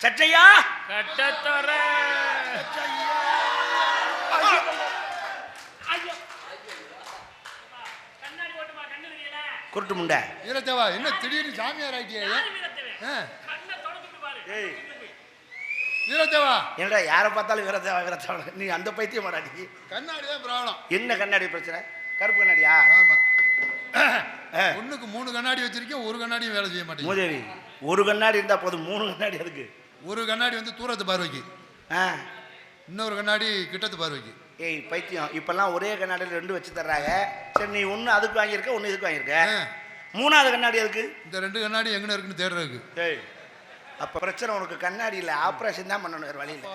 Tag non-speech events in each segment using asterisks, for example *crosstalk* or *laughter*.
சட்டையா? கட்டத்தொர கண்ணாடி போட்டுமா கண்ணு தெரியல குருட்டு முண்டை. வீரத்தேவா என்ன திடீர்னு சாமியார் ஆயிட்டியா? ஆ, கண்ணை தொடச்சிட்டு பாரு. ஏய். வீரத்தேவா. என்னடா யாரை பார்த்தாலும் வீரத்தேவா வீரத்தேவா? நீ அந்த பைத்தியம் மாடாடி கண்ணாடி தான் ப்ராப்ளம் என்ன கண்ணாடி பிரச்சனை? கருப்பு கண்ணாடியா? ஆமா. ஒண்ணுக்கு மூணு கண்ணாடி வச்சிருக்கேன் ஒரு கண்ணாடியும் வேலை செய்ய மாட்டேங்குது. மூதேவி ஒரு கண்ணாடி இருந்தா போதும் மூணு கண்ணாடி அதுக்கு. ஒரு கண்ணாடி வந்து தூரத்து பார்வைக்கு. ஆ. இன்னொரு கண்ணாடி கிட்டத்து பார்வைக்கு. ஏய் பைத்தியம். இப்பெல்லாம் ஒரே கண்ணாடியில் ரெண்டு வச்சு தர்றாங்க சரி நீ ஒன்று அதுக்கு வாங்கியிருக்க ஒன்று இதுக்கு வாங்கியிருக்க. மூணாவது கண்ணாடி அதுக்கு இந்த ரெண்டு கண்ணாடி எங்கன இருக்குன்னு தேடுறதுக்கு. ஏய் அப்போ பிரச்சனை உனக்கு கண்ணாடி இல்லை. ஆப்ரேஷன் தான் பண்ணணும் வேறு வழியில்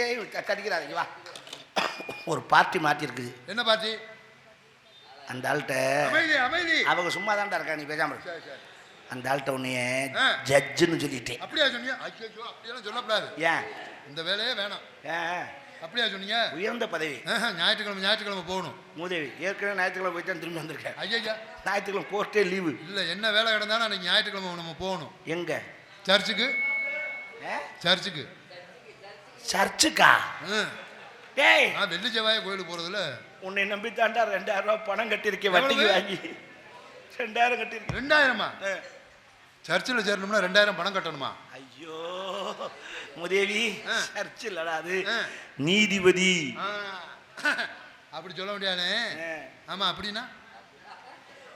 ஏய் கடிக்கிறாதீங்க வா. ஒரு பார்ட்டி மாற்றிருக்குது என்ன பாச்சி அந்த ஆள்கிட்ட அமைதி அமைதி. அவங்க சும்மா தான்டா இருக்கா நீ பேசாம இரு. சரி, சரி. அந்த ஆள்கிட்ட உன்னைய. ஜட்ஜுன்னு சொல்லிட்டேன். அப்படியா சொன்னீங்க ஐயோ அப்படியெல்லாம் சொல்லக்கூடாது. ஏன்? இந்த வேலையே வேணாம். ஏன் அப்படியா சொன்னீங்க? உயர்ந்த பதவி. ஞாயிற்றுக்கிழமை ஞாயிற்றுக்கிழமை போகணும். மூதேவி ஏற்கனவே ஞாயிற்றுக்கிழமை போயிட்டு தான் திரும்பி வந்திருக்கேன். ஐயா ஞாயிற்றுக்கிழமை கோர்ட்டே லீவு இல்ல என்ன வேலை கிடந்தாலும் அன்னைக்கு ஞாயிற்றுக்கிழமை நம்ம போகணும். எங்க? சர்ச்சுக்கு? சர்ச்சுக்கு. சர்ச்சுக்கா. டேய். நான் வெள்ளி செவ்வாய் கோயிலுக்கு போறதுல. உன்னை நம்பி தாண்டா ரெண்டாயிரம் ரூபாய் பணம் கட்டியிருக்கேன் வட்டிக்கு? வாங்கி. ரெண்டாயிரம் கட்டியிருக்கேன். ரெண்டாயிரமா. சர்ச்சில் சேரணும்னா ரெண்டாயிரம் பணம் கட்டணுமா? ஐயோ முதேவி ஆ. சர்ச் இல்லடா அது. நீதிபதி. அப்படி சொல்ல முடியாதே. ஆமா அப்படின்னா?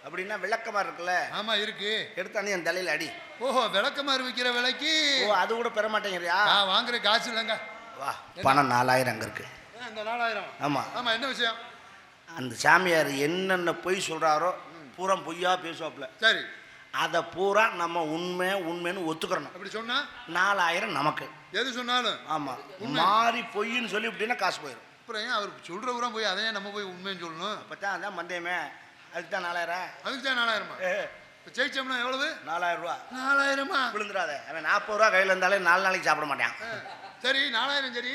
அப்படின்னா விளக்கமா இருக்குல்ல? ஆமா இருக்கு. எடுத்தானே என் தலையில அடி. ஓஹோ விளக்கமாறு விற்கிற விலைக்கு? ஓ அது கூட பெற மாட்டேங்கிறியா? நான் வாங்குற காசு இல்லைங்க. வா பணம் நாலாயிரம் அங்க இருக்கு. ஆ, இந்த நாலாயிரம். ஆமா. ஆமா என்ன விஷயம்? அந்த சாமியார் என்னென்ன பொய் சொல்றாரோ பூரா பொய்யா பேசுவாப்புல. சரி. அதை பூரா நம்ம உண்மை உண்மைன்னு ஒத்துக்கிறணும். அப்படி சொன்னா? நாலாயிரம் நமக்கு. எது சொன்னாலும்? ஆமா. மாறி பொய்ன்னு சொல்லி இப்படின்னா காசு போயிடும் அப்புறம் ஏன் அவர் சொல்ற ஊரா போய் அதையே நம்ம போய் உண்மைன்னு சொல்லணும்? அப்பதான் அதான் மந்தயமே அதுக்கு தான் நாலாயிரம். அதுக்கு தான் நாலாயிரமா? இப்போ ஜெயிச்சோம்னா எவ்வளவு? நாலாயிரம் ரூபா நாலாயிரமா? விழுந்துடாத. அவன் நாற்பது ரூபா கையில் இருந்தாலே நாலு நாளைக்கு சாப்பிட மாட்டான். சரி நாலாயிரம் சரி.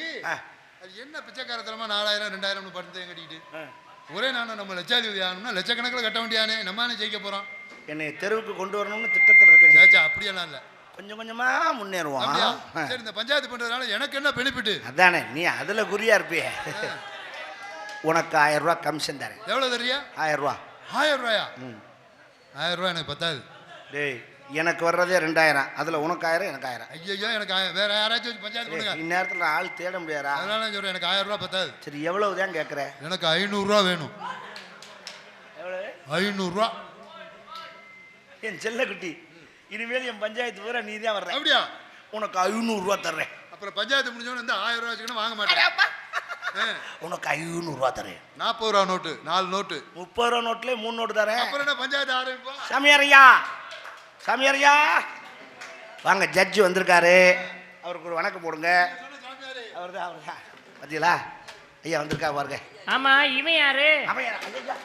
அது என்ன பிச்சைக்காரத்தனமா நாலாயிரம் ரெண்டாயிரம்னு படுத்து கட்டிக்கிட்டு. ஒரே நானும் நம்ம லட்சாதிபதி ஆகணும்னா லட்சக்கணக்கில் கட்ட வேண்டியானே. நம்மானே ஜெயிக்க போறோம். என்னை தெருவுக்கு கொண்டு வரணும்னு திட்டத்தில் இருக்கேன். அப்படியெல்லாம் இல்லை. கொஞ்சம் கொஞ்சமா முன்னேறுவான். சரி இந்த பஞ்சாயத்து பண்றதுனால எனக்கு என்ன பெனிஃபிட் அதானே நீ அதுல குறியா இருப்பிய. உனக்கு ஆயிரம் ரூபா கமிஷன் தரேன். எவ்வளவு தெரியா ஆயிரம் ரூபா. ஆயிரம் ரூபாயா? ம். ஆயிரம் ரூபாய் எனக்கு பத்தாது. டேய் எனக்கு வர்றதே ரெண்டாயிரம். அதுல உனக்கு ஆயிரம் எனக்கு ஆயிரம். ஐயோ எனக்கு வேற யாராச்சும் வச்சு பஞ்சாயத்து பண்ணுங்க. இந்நேரத்துல ஆள் தேட முடியாதா? அதனால நான் சொல்றேன் எனக்கு ஆயிரம் ரூபாய் பத்தாது. சரி எவ்வளவு தான் கேட்குற எனக்கு ஐநூறுரூவா வேணும். எவ்வளவு? ஐநூறுரூவா என் செல்லக்குட்டி இனிமேல் என் பஞ்சாயத்து பூரா நீ தான் வர்ற. அப்படியா? உனக்கு ஐநூறுரூவா தர்றேன். அப்புறம் பஞ்சாயத்து முடிஞ்சவொடனே இந்த ஆயிரம் ரூபா வச்சுக்கணும் வாங்க மாட்டேன். உனக்கு ஐநூறுரூவா தரேன் நாற்பது ரூபா நோட்டு நாலு நோட்டு. முப்பது ரூபா நோட்லேயே மூணு நோட்டு தரேன் அப்புறம் என்ன பஞ்சாயத்து ஆரம்பிப்பா? சாமியாரையா? சாமியாரையா? வாங்க ஜட்ஜி வந்திருக்காரு. அவருக்கு ஒரு வணக்கம் போடுங்க. அவர் தான் அவர் தான் பார்த்தீங்களா ஐயா வந்திருக்கா பாருங்க. ஆமா இவன் யாரு? அவன் யார்? ஐயா.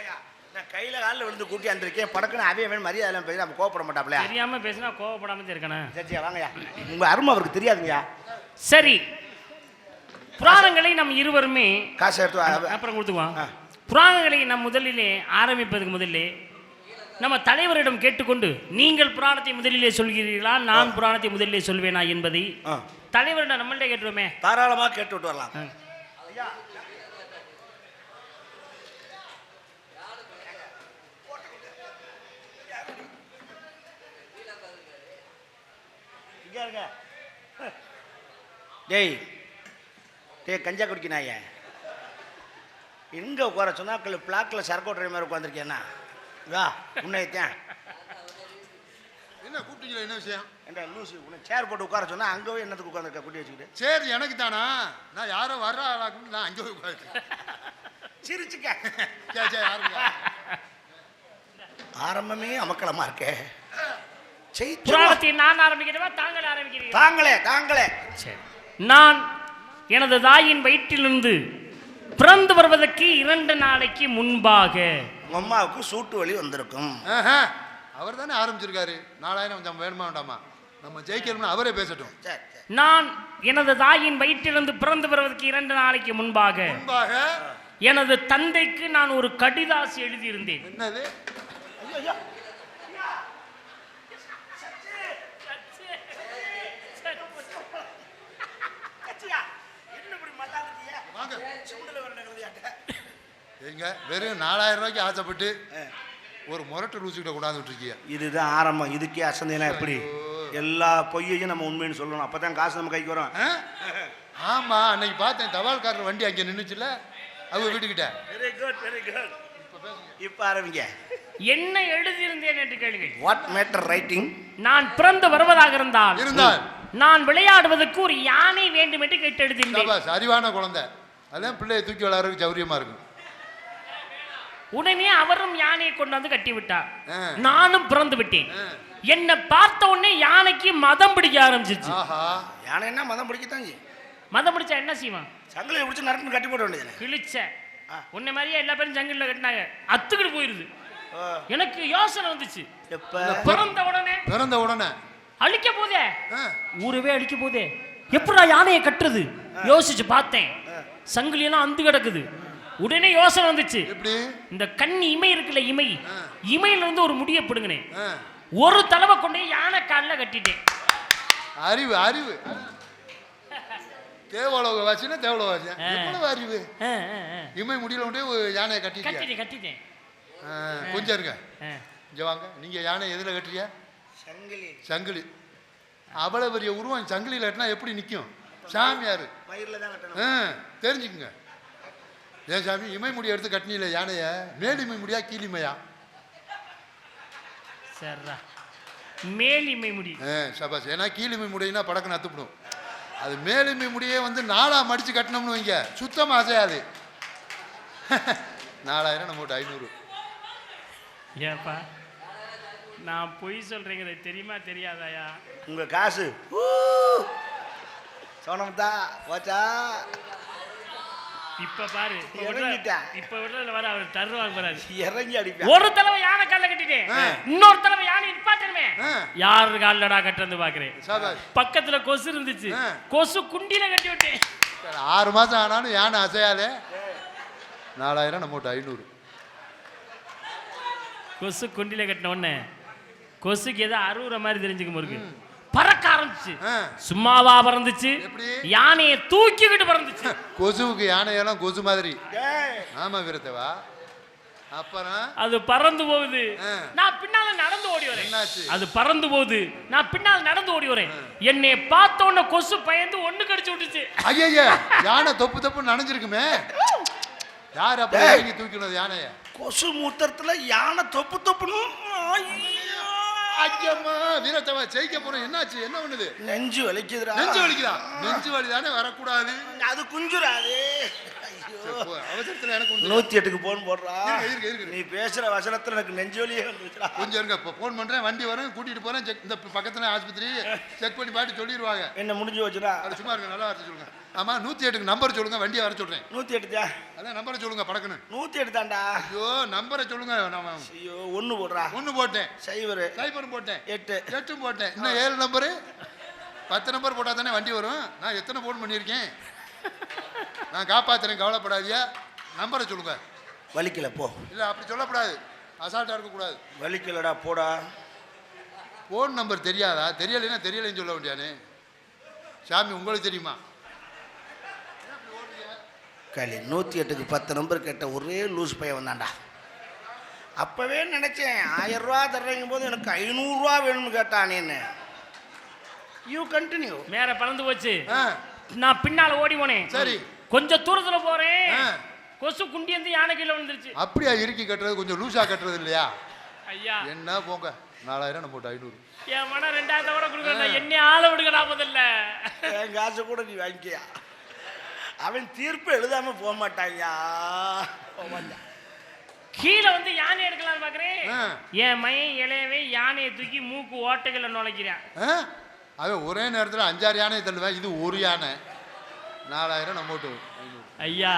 ஐயா, நான் கையில காலில் விழுந்து கூட்டி வந்திருக்கேன். படக்குன்னு அவன் வேணும் மரியாதை பேசி நம்ம கோவப்பட மாட்டாப்லையா தெரியாம பேசினா கோவப்படாம இருக்கணும் ஜட்ஜியா வாங்கய்யா. உங்க அருமை அவருக்கு தெரியாதுங்கய்யா. சரி. புராணங்களை நம் இருவருமே காசு எடுத்து. அப்புறம் கொடுத்துக்குவோம். புராணங்களை நம் முதலிலே ஆரம்பிப்பதற்கு முதல்லே நம்ம தலைவரிடம் கேட்டுக்கொண்டு நீங்கள் புராணத்தை முதலிலே சொல்கிறீர்களா? நான் புராணத்தை முதலிலே சொல்வேனா என்பதை. தலைவரிடம் நம்மள்ட்ட கேட்டுருவோமே தாராளமா கேட்டு விட்டு வரலாம். இங்க இருங்க. *laughs* டேய் டேய் கஞ்சா குடிக்கினாய எங்க உட்கார சொன்னாக்கள் பிளாக்ல சரக்கு ஓட்டுற மாதிரி உட்காந்துருக்கேன்னா வா உன்னைத்தான் என்ன கூப்பிட்டீங்களா என்ன விஷயம்? ஏண்டா லூசு உன்னை சேர் போட்டு உட்கார சொன்னா அங்கே போய் என்னத்துக்கு உட்காந்துருக்க குட்டி வச்சுக்கிட்டு? சரி எனக்கு தானா? நான் யாரோ வர்ற ஆளாக்குன்னு நான் அங்கே போய் உட்கார்ந்துட்டேன். *laughs* சிரிச்சுக்க. *laughs* சரி சரி ஆரம்பிங்க. ஆரம்பமே அமக்கலமா இருக்கே. புராணத்தை நான் ஆரம்பிக்கிறவா? தாங்கள் ஆரம்பிக்கிறீர்கள். தாங்களே தாங்களே. சரி. நான் எனது தாயின் வயிற்றிலிருந்து பிறந்து வருவதற்கு இரண்டு நாளைக்கு முன்பாக அம்மாவுக்கு சூட்டு வலி வந்திருக்கும். அவர் தானே ஆரம்பிச்சிருக்காரு. நாலாயிரம் கொஞ்சம் வேணுமா வேண்டாமா? நம்ம ஜெயிக்கணும்னு அவரே பேசட்டும். நான் எனது தாயின் வயிற்றிலிருந்து பிறந்து வருவதற்கு இரண்டு நாளைக்கு முன்பாக முன்பாக? எனது தந்தைக்கு நான் ஒரு கடிதாசி எழுதியிருந்தேன். என்னது? வெறும் நாலாயிரம் ரூபாய்க்கு ஆசைப்பட்டு ஒரு முரட்டு லூசிக்கிட்ட கொண்டாந்து விட்டுருக்கீங்க இதுதான் ஆரம்பம். இதுக்கே அசந்தேனா எப்படி? எல்லா பொய்யையும் நம்ம உண்மைன்னு சொல்லணும். அப்பதான் காசு நம்ம கைக்கு வரும். ஆ? ஆமா அன்னைக்கு பார்த்தேன் தபால்காரர் வண்டி அங்கே நின்றுச்சுல அவங்க வீட்டுக்கிட்ட? வெரி குட் வெரி குட் இப்போ ஆரம்பிங்க. என்ன எழுதியிருந்தேன் என்று கேளுங்கள். வாட் மேட்டர் ரைட்டிங் நான் பிறந்து வருவதாக இருந்தால் இருந்தால். நான் விளையாடுவதற்கு ஒரு யானை வேண்டும் என்று கேட்டு எழுதியிருந்தேன். அறிவான குழந்தை. அதான் பிள்ளையை தூக்கி விளையாடுறதுக்கு சௌரியமா இருக்கும் உடனே அவரும் யானையை கொண்டாந்து கட்டி விட்டார். நானும் பிறந்து விட்டேன். என்னை பார்த்த உடனே யானைக்கு மதம் பிடிக்க ஆரம்பிச்சிச்சு. ஆஹா. யானைன்னா மதம் பிடிக்கத்தான் செய்யும் மதம் பிடிச்சா என்ன செய்வான்? சங்கிலியை பிடிச்சி நரம்பு கட்டி போட வேண்டியது கிழிச்ச. உன்னை மாதிரியே எல்லா பேரும் ஜங்கிள்ல கட்டினாங்க. அத்துக்கிட்டு போயிருது. எனக்கு யோசனை வந்துச்சு. பிறந்த உடனே. பிறந்த உடனே. அழிக்க போதே. ஊரவே அழிக்க போதே. எப்படா யானையை கட்டுறது? யோசிச்சு பார்த்தேன். சங்கிலியெல்லாம் அந்து கிடக்குது. உடனே யோசனை வந்துச்சு. எப்படி? இந்த கண்ணி இமை இருக்குல்ல இமை. இமையில இருந்து ஒரு முடியை பிடுங்கினேன். ஆ, ஒரு தடவை கொண்டு போய் யானை காலில் கட்டிட்டேன். அறிவு அறிவு. தேவலோக வாசினா தேவலோக வாசி. எவ்வளவு அறிவு. இமை முடியல கொண்டே ஒரு யானையை கட்டிட்டேன் கட்டிட்டேன். ஆ, கொஞ்சம் இருங்க. இங்க வாங்க. நீங்க யானை எதுல கட்டுறியா? சங்கிலி. சங்கிலி. அவ்வளவு பெரிய உருவம் சங்கிலியில் கட்டினா எப்படி நிற்கும் சாமியார். மயிரில் தான் கட்டணும். ஆ தெரிஞ்சுக்குங்க. ஏன் சாமி இமை முடி எடுத்து கட்டினீல யானைய? மேலிமை முடியா கீழிமையா சரிடா மேலிமை முடி. ஆ சபாஸ் ஏன்னா கீழிமை முடியினா படக்கு நத்துப்படும் அது மேலிமை முடியே வந்து நாலா மடிச்சு கட்டினோம்னு வைங்க. சுத்தமா அசையாது. *laughs* நாலாயிரம் நம்ம ஐநூறு. ஏப்பா நான் பொய் சொல்றேங்கிறது தெரியுமா தெரியாதாயா? உங்க காசு. சோனம்தா போச்சா? இப்ப பாரு இப்ப விடுறதுல வர அவர் தருவாங்க வராது *laughs* இறங்கி அடிப்பேன் ஒரு தடவை யானை காலில் கட்டிட்டேன். இன்னொரு தடவை யானை நிப்பாட்டணுமே. யாரு கால்லடா கட்டுறது பாக்குறேன். பக்கத்துல கொசு இருந்துச்சு. கொசு குண்டில கட்டி விட்டேன். ஆறு மாசம் ஆனாலும் யானை அசையாலே நாலாயிரம் நம்ம ஐநூறு. கொசு குண்டில கட்டின உடனே கொசுக்கு ஏதோ அறுவுற மாதிரி தெரிஞ்சுக்க முருக்கு பறக்க ஆரம்பிச்சு. ஆ. சும்மாவா பறந்துச்சு? யானையை தூக்கிக்கிட்டு பறந்துச்சு. கொசுவுக்கு யானையெல்லாம் கொசு மாதிரி. ஆமா வீரத்தவா. அப்புறம்? அது பறந்து போகுது. ஆ. நான் பின்னால நடந்து ஓடி வரேன். என்னாச்சு? அது பறந்து போகுது. நான் பின்னால் நடந்து ஓடி வரேன். என்னை பார்த்த உடனே கொசு பயந்து ஒண்ணு கடிச்சு விட்டுச்சு. ஐயா யானை தொப்பு தொப்பு நனைஞ்சிருக்குமே. யார் அப்ப டேய். இறங்கி தூக்கினது யானைய? கொசு மூத்திரத்துல யானை தொப்பு தொப்புன்னு ஐயம்மா வீரத்தவா ஜெயிக்க போறோம். என்னாச்சு? என்ன பண்ணுது? நெஞ்சு வலிக்குதுடா. நெஞ்சு வலிக்குதா? நெஞ்சு வலி தானே வரக்கூடாது. அது போ. அவசரத்துல எனக்கு நூத்தி எட்டுக்கு போன் போடுறா. இருங்க. நீ பேசுற வசனத்துல எனக்கு நெஞ்சு வலியே வந்துச்சுடா கொஞ்சம் இருங்க இப்போ ஃபோன் பண்றேன் வண்டி வரும் கூட்டிட்டு போறேன் செக் இந்த பக்கத்துல ஆஸ்பத்திரி செக் பண்ணி பாட்டு சொல்லிடுவாங்க என்ன முடிஞ்சு வச்சுடா அது சும்மா இருங்க நல்லா வர சொல்லுங்க. ஆமா நூத்தி எட்டுக்கு நம்பர் சொல்லுங்க வண்டியை வர சொல்றேன். நூத்தி எட்டுதா? அதான் நம்பரை சொல்லுங்க படக்குன்னு. நூத்தி எட்டு தான்டா ஐயோ நம்பரை சொல்லுங்க நம்ம ஐயோ ஒண்ணு போடுறா. ஒன்று போட்டேன். சைபர். போட்டேன். எட்டு. எட்டும் போட்டேன். இன்னும் ஏழு நம்பரு பத்து நம்பர் போட்டால் தானே வண்டி வரும். நான் எத்தனை ஃபோன் பண்ணியிருக்கேன்? நான் காப்பாத்துறேன் கவலைப்படாதியா நம்பரை சொல்லுங்க. வலிக்கல போ. இல்லை அப்படி சொல்லக்கூடாது. அசால்ட்டாக இருக்கக்கூடாது. வலிக்கலடா போடா. ஃபோன் நம்பர் தெரியாதா? தெரியலைன்னா தெரியலைன்னு சொல்ல வேண்டியானே சாமி உங்களுக்கு தெரியுமா? களி நூற்றி எட்டுக்கு பத்து நம்பர் கேட்ட ஒரே லூஸ் பையன் வந்தான்டா. அப்போவே நினச்சேன் ஆயிரம் ரூபா தர்றீங்க போது எனக்கு ஐநூறுரூவா வேணும்னு கேட்டானேன்னு. யூ கண்டினியூ மேல பறந்து போச்சு. ஆ. நான் பின்னால ஓடி போனேன். சரி. கொஞ்சம் தூரத்துல போறேன். கொசு குண்டி வந்து யானை கீழே விழுந்துருச்சு. அப்படியா இறுக்கி கட்டுறது கொஞ்சம் லூஸாக கட்டுறது இல்லையா? ஐயா. என்ன போங்க? நாலாயிரம் நம்ம போட்டு ஐநூறு. என் மன ரெண்டாயிரத்தை கூட கொடுக்கணும் என்னை ஆள விடுங்கடா முதல்ல என் காசை கூட நீ வாங்கிக்கியா? அவன் தீர்ப்பு எழுதாம போக மாட்டான் கீழே வந்து யானை எடுக்கலாம்னு பாக்குறேன். என் மையன் இளையவே யானையை தூக்கி மூக்கு ஓட்டைகளை நுழைக்கிறான். அவன் ஒரே நேரத்தில் அஞ்சாறு யானை தள்ளுவேன். இது ஒரு யானை. நாலாயிரம் நம்ம ஐநூறு ஐயா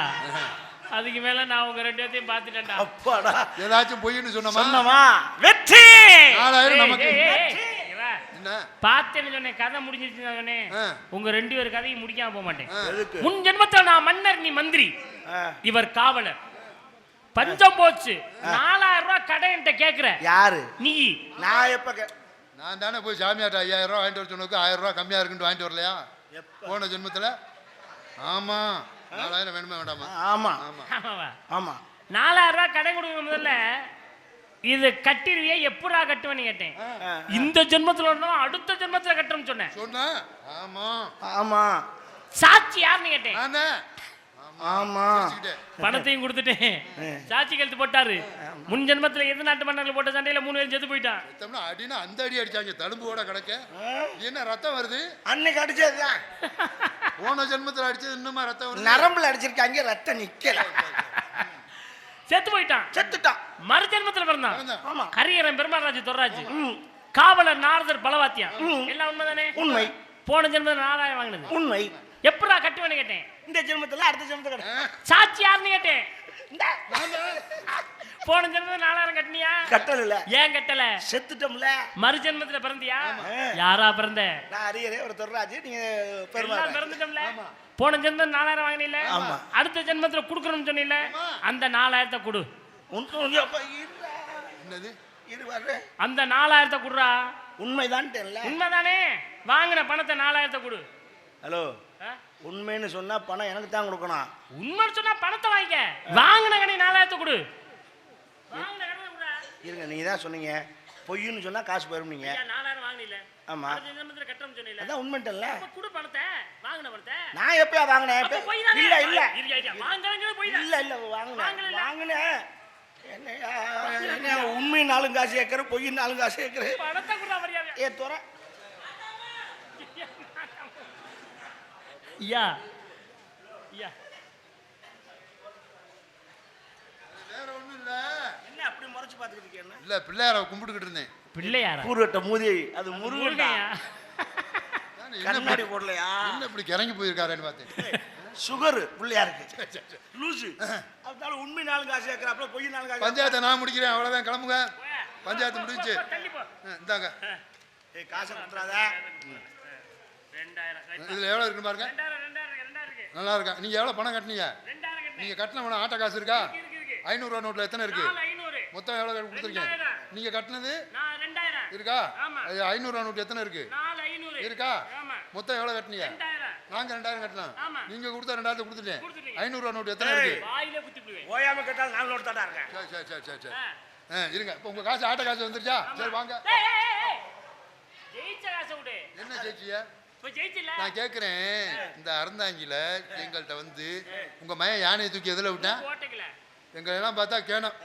அதுக்கு மேல நான் உங்க ரெண்டு பேர்த்தையும் பார்த்துட்டேன்டா. அப்பாடா. ஏதாச்சும் பொய்ன்னு சொன்னோமா? சொன்னமா? வெற்றி! நாலாயிரம் நமக்கு. என்ன? பார்த்தேன்னு சொன்னேன் கதை முடிஞ்சிருச்சுன்னு சொன்னேன். உங்க ரெண்டு பேர் கதையும் முடிக்காம போக மாட்டேன். முன் ஜென்மத்தில் நான் மன்னர் நீ மந்திரி. இவர் காவலர். பஞ்சம் போச்சு. நாலாயிரம் ரூபாய் கடை என்கிட்ட கேக்குற. யாரு? நீ. நான் எப்ப நான் தானே போய் சாமியாட்ட ஐயாயிரம் ரூபா வாங்கிட்டு வர சொன்னதுக்கு ஆயிரம் ரூபா கம்மியாக இருக்குன்ட்டு வாங்கிட்டு வரலையா? போன ஜென்மத்தில்? ஆமாம் நாலாயிரம் வேணுமா வேண்டாமா? ஆமா. ஆமாம் ஆமாவா? ஆமா. நாலாயிரம் ரூபாய் கடை கொடுக்க முதல்ல. இது கட்டிடுவியே எப்படா கட்டுவேன்னு கேட்டேன். இந்த ஜென்மத்துல அடுத்த ஜென்மத்துல கட்டுறோம்னு சொன்னேன். சொன்னா ஆமா. ஆமா. சாட்சி யாருன்னு கேட்டேன். ஆமா. பணத்தையும் கொடுத்துட்டேன் சாட்சி கழுத்து போட்டாரு. முன் ஜென்மத்துல எது நாட்டு மன்னர்கள் போட்ட சண்டையில மூணு பேரும் செத்து போயிட்டான். அடினா அந்த அடி அடிச்சாங்க தழும்போட கிடக்க. என்ன ரத்தம் வருது? அன்னைக்கு அடிச்சதுதான் *laughs* போன ஜென்மத்துல அடிச்சது இன்னுமா ரத்தம் வருது? நரம்புல அடிச்சிருக்காங்க ரத்தம் நிக்கல. செத்து போயிட்டான். செத்துட்டான். மறு ஜென்மத்துல பிறந்தான். ஆமா. ஹரியரன் பெருமாள்ராஜ் தொர்ராஜ் ம், காவலர் நாரதர் பலவாத்தியம் எல்லாம் உண்மைதானே? உண்மை. போன ஜென்மத்துல நாலாயிரம் வாங்கினது. உண்மை. எப்படா கட்டுவேன்னு கேட்டேன்? இந்த ஜென்மத்துல அடுத்த ஜென்மத்துல கிடையாது சாட்சி யாருன்னு கேட்டேன்? இந்த போன ஜென்மத்துல நாலாயிரம் கட்டினியா? கட்டல இல்ல ஏன் கட்டல? செத்துட்டோம்ல. மறு ஜென்மத்துல பிறந்தியா. யாரா பிறந்த? நான் அரியரே ஒரு தொர்ராஜ் நீங்க பெருமாள் பிறந்துட்டோம்ல? போன ஜென்மம் நாலாயிரம் வாங்கினில? ஆமா. அடுத்த ஜென்மத்துல குடுக்கணும்னு சொன்னீல? அந்த நாலாயிரத்தை கொடு. அந்த நாலாயிரத்தை குடுறா? உண்மைதான்ட்டேன்ல. உண்மைதானே? வாங்கின பணத்தை நாலாயிரத்தை கொடு. ஹலோ? உண்மைன்னு சொன்னா பணம் எனக்கு தான் கொடுக்கணும். உண்மைன்னு சொன்னா பணத்தை வாங்கிக்க. வாங்கின கடை நாலாயிரத்தை கொடு. இருங்க நீங்க தான் சொன்னீங்க. பொய்ன்னு சொன்னா காசு போயிரும் நீங்க. நாலாயிரம் வாங்கினில ஆமா. கட்டணும்னு சொன்னீல அதான் உண்மைட்டல்ல குடு பணத்தை. வாங்கின பணத்தை. நான் எப்பயா வாங்கினேன்? இல்ல இல்ல. இல்ல இல்ல வாங்கினேன்? வாங்கினேன். என்ன உண்மை நாளும் காசு கேட்கற பொய் நாளும் காசு மரியாதையா. ஏ துறை. ஐயா ஐயா வேற ஒண்ணும் இல்ல. என்ன அப்படி முறைச்சு பார்த்துக்கிட்டு இருக்கேன் இல்ல பிள்ளையார கும்பிட்டுக்கிட்டு இருந்தேன். பிள்ளையாரா? கூறுவட்ட மூதி அது என்ன கண்ணாடி போடலையா? என்ன இப்படி கிறங்கி போயிருக்காருன்னு பார்த்தேன். சுகர் பிள்ளையாருக்கு. லூசு. அதனால உண்மை நாளும் காசு கேட்கறாப்புல பொய் நாளும் காசு பஞ்சாயத்தை நான் முடிக்கிறேன் அவ்வளவுதான் கிளம்புங்க. பஞ்சாயத்து. ஆ, இந்தாங்க. ஏய் காசை கொடுத்துறாத. இதுல எவ்வளவு இருக்கு பாருங்க. நல்லா இருக்கா நீங்க எவ்வளவு பணம் கட்டினீங்க ரெண்டாயிரம் கட்டு. நீங்க கட்டின பணம் ஆட்ட காசு இருக்கா இருக்கு, இருக்கு. ஐநூறு ரூபா நோட்ல எத்தனை இருக்கு. மொத்தம் எவ்வளவு கொடுத்துருக்கீங்க ரெண்டாயிரம். நீங்க கட்டினது. இருக்கா ஆமா. அது ஐநூறு ரூபா நோட்டு எத்தனை இருக்கு. இருக்கா ஆமா. மொத்தம் எவ்வளவு கட்டினீங்க ரெண்டாயிரம். நாங்க ரெண்டாயிரம் கட்டலாம் ஆமா. நீங்க கொடுத்த ரெண்டாயிரத்தை கொடுத்துட்டேன் கொடுத்துட்டீங்க. ஐநூறு ரூபா நோட்டு எத்தனை. இருக்கு வாயிலே குத்தி விடுவேன். ஓயாம கேட்டாலும் நாலு நோட்டு தாண்டா இருக்கேன் சரி சரி சரி சரி சரி ஆ. இருங்க இப்போ உங்க காசு ஆட்ட காசு வந்துருச்சா சரி வாங்க. என்ன ஜெயிச்சிய? நான் கேட்குறேன் இந்த அறந்தாங்கில எங்கள்கிட்ட வந்து உங்க மயன் யானையை தூக்கி எதில் விட்டேன் ஓட்டைக்கல. எங்க எல்லாம் பார்த்தா கேணும்.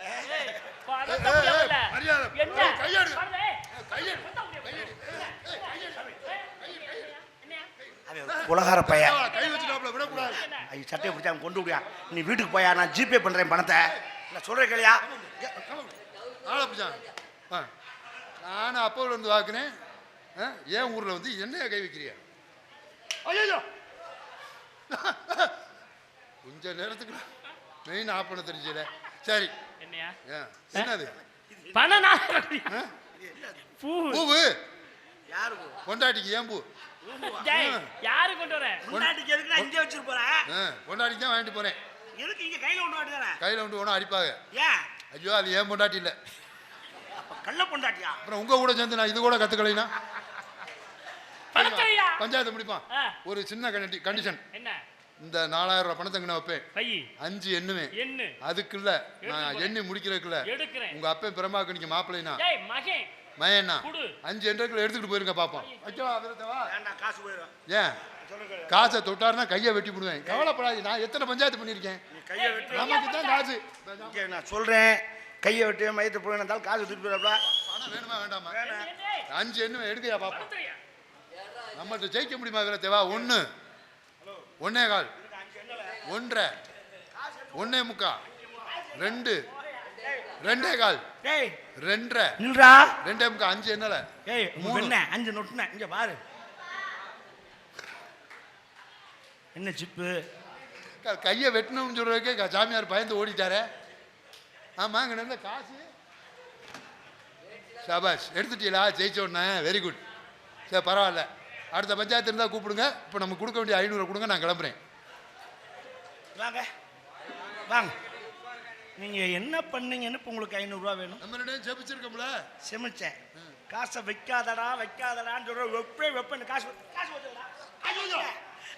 குலகார பையன். கை வச்சுட்டாப்ல விடக்கூடாது. ஐயோ சட்டையை பிடிச்சா கொண்டு விடியா நீ வீட்டுக்கு போயா? நான் ஜிபே பண்றேன் பணத்தை. நான் சொல்றேன் கேளியா? நானும் அப்போல இருந்து வாக்குனேன். ஆ, ஏன் ஊர்ல வந்து என்னைய கை வைக்கிறியா? ஐயோ கொஞ்ச நேரத்துக்கு மெயின் ஆஃப் பண்ண தெரிஞ்சல. சரி. என்னையா? என்னது? பணம் பூவு? யாரு கொண்டாட்டிக்கு ஏன் பூ? யாரு கொண்டு வர? முன்னாடிக்கு எதுக்கு நான் இங்கே வச்சிட்டு போறேன் ஆ, கொண்டாட்டிக்கு தான் வாங்கிட்டு போனேன் எதுக்கு இங்க கையில கொண்டு வாட்டி தானே கையில் கொண்டு அடிப்பாங்க. ஏன்? ஐயோ அது ஏன் பொண்டாட்டி இல்லை? அப்ப கள்ள பொண்டாட்டியா? அப்புறம் உங்க கூட சேர்ந்து நான் இது கூட பணத்தையா பஞ்சாயத்து முடிப்பான். ஒரு சின்ன கண்டி கண்டிஷன் என்ன? இந்த நாலாயிரம் ரூபாய் பணத்தை நான் வைப்பேன்? பை. அஞ்சு எண்ணுவேன் எண்ணு. அதுக்குள்ள நான் எண்ணி முடிக்கிறதுக்குள்ள எடுக்கிறேன். உங்க அப்பன் பிரமாக்கு நீங்க மாப்பிள்ளைனா. டேய் மகன். மயன்னா குடு. அஞ்சு எண்ணுக்குள்ள எடுத்துக்கிட்டு போயிருங்க பாப்போம். ஐயோ அதிரத்தவா காசு போயிடும்? ஏன்? காசை தொட்டாருன்னா கையை வெட்டி விடுவேன் கவலைப்படாது நான் எத்தனை பஞ்சாயத்து பண்ணியிருக்கேன்? நீ கையை வெட்டு. நமக்கு தான் காசு. இங்க நான் சொல்றேன். கையை வெட்டு மயத்தை போயிருந்தாலும் காசு போயிடப்பா. பணம் வேணுமா வேண்டாமா? அஞ்சு எண்ணு எடுக்கையா பாப்போம்? நம்மகிட்ட ஜெயிக்க முடியுமா வீரத்தேவா ஒன்று ஒன்னே கால். ஒன்றரை. ஒன்னே முக்கா. ரெண்டு. ரெண்டே கால். ரெண்டரை. நில்றா. ரெண்டே முக்கா. அஞ்சு என்னல? ஏய். என்ன அஞ்சு நொட்டுன இங்க பாரு. என்ன சிப்பு? கையை வெட்டணும்னு சொல்றதுக்கே சாமியார் பயந்து ஓடிட்டாரே. ஆமாங்க இருந்த காசு. சபாஷ் எடுத்துட்டீங்களா? ஜெயிச்ச உடனே வெரி குட் சரி பரவாயில்ல. அடுத்த பஞ்சாயத்து இருந்தால் கூப்பிடுங்க. இப்போ நம்ம கொடுக்க வேண்டிய ஐநூறு கொடுங்க நான் கிளம்புறேன். வாங்க. வாங்க. நீங்க என்ன பண்ணீங்கன்னு இப்ப உங்களுக்கு ஐநூறுரூவா வேணும். நம்ம ரெண்டையும் ஜெபிச்சிருக்கோம்ல செமிச்சேன். காசை வைக்காதடா வைக்காதடான்னு சொல்ற வெப்பே வெப்பேன்னு காசு காசு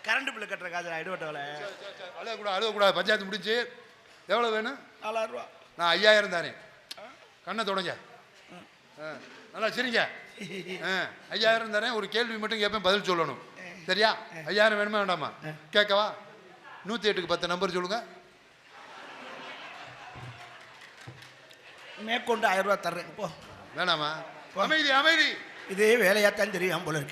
கரண்ட் பில்லு கட்டுற காசு இடுவட்டவள அழுகக்கூடாது அழுகக்கூடாது. பஞ்சாயத்து முடிஞ்சு. எவ்வளோ வேணும்? நாலாயிரம் ரூபா. நான் ஐயாயிரம் தானே. கண்ணை தொடங்க. நல்லா சரிங்க. ஐயாயிரம் தானே ஒரு கேள்வி மட்டும் கேட்பேன் பதில் சொல்லணும். சரியா? ஐயாயிரம் வேணுமா வேண்டாமா? கேட்கவா? நூற்றி எட்டுக்கு பத்து நம்பர் சொல்லுங்க. மேற்கொண்டு ஆயிரம் ரூபா தர்றேன் போ. வேணாமா? அமைதி அமைதி. இதே வேலையாத்தான் தெரியும் போல இருக்கு.